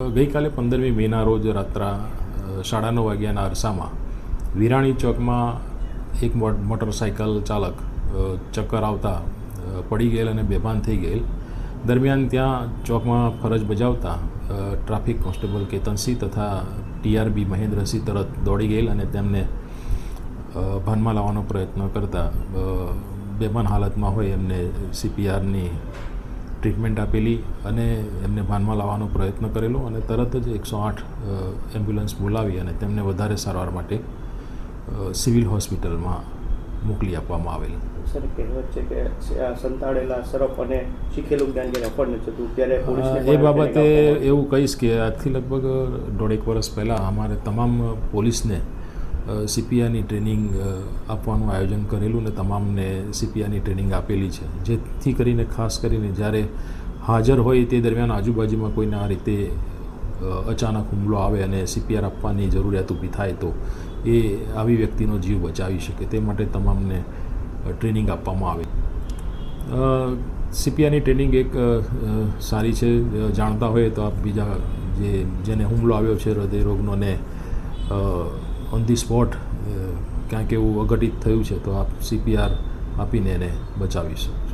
ગઈકાલે પંદરમી મેના રોજ રાત્રા સાડા નવ વાગ્યાના અરસામાં વિરાણી ચોકમાં એક મોટરસાયકલ ચાલક ચક્કર આવતા પડી ગયેલ અને બેભાન થઈ ગયેલ. દરમિયાન ત્યાં ચોકમાં ફરજ બજાવતા ટ્રાફિક કોન્સ્ટેબલ કેતનસિંહ તથા ટીઆરબી મહેન્દ્રસિંહ તરત દોડી ગયેલ અને તેમને ભાનમાં લાવવાનો પ્રયત્ન કરતા બેભાન હાલતમાં હોય એમને સીપીઆરની ટ્રીટમેન્ટ આપેલી અને એમને ભાનમાં લાવવાનો પ્રયત્ન કરેલો અને તરત જ એકસો આઠ એમ્બ્યુલન્સ બોલાવી અને તેમને વધારે સારવાર માટે સિવિલ હોસ્પિટલમાં મોકલી આપવામાં આવેલ સર કહેવત છે કે આ સંતાડેલા સરફ અને શીખેલું જ્ઞાન જેને અફળ નથી થતું ત્યારે પોલીસને એ બાબતે. એવું કહીશ કે આજથી લગભગ દોઢેક વર્ષ પહેલાં અમારે તમામ પોલીસને સીપીઆરની ટ્રેનિંગ આપવાનું આયોજન કરેલું ને તમામને સીપીઆરની ટ્રેનિંગ આપેલી છે. જેથી કરીને ખાસ કરીને જ્યારે હાજર હોય તે દરમિયાન આજુબાજુમાં કોઈને આ રીતે અચાનક હુમલો આવે અને સીપીઆર આપવાની જરૂરિયાત ઊભી થાય તો એ આવી વ્યક્તિનો જીવ બચાવી શકે. તે માટે તમામને ટ્રેનિંગ આપવામાં આવે. સીપીઆરની ટ્રેનિંગ એક સારી છે. જાણતા હોય તો આપ બીજા જે, જેને હુમલો આવ્યો છે હૃદય રોગનો ને ઓન ધી સ્પોટ ક્યાંક એવું અઘટિત થયું છે તો આપ સીપીઆર આપીને એને બચાવીશું.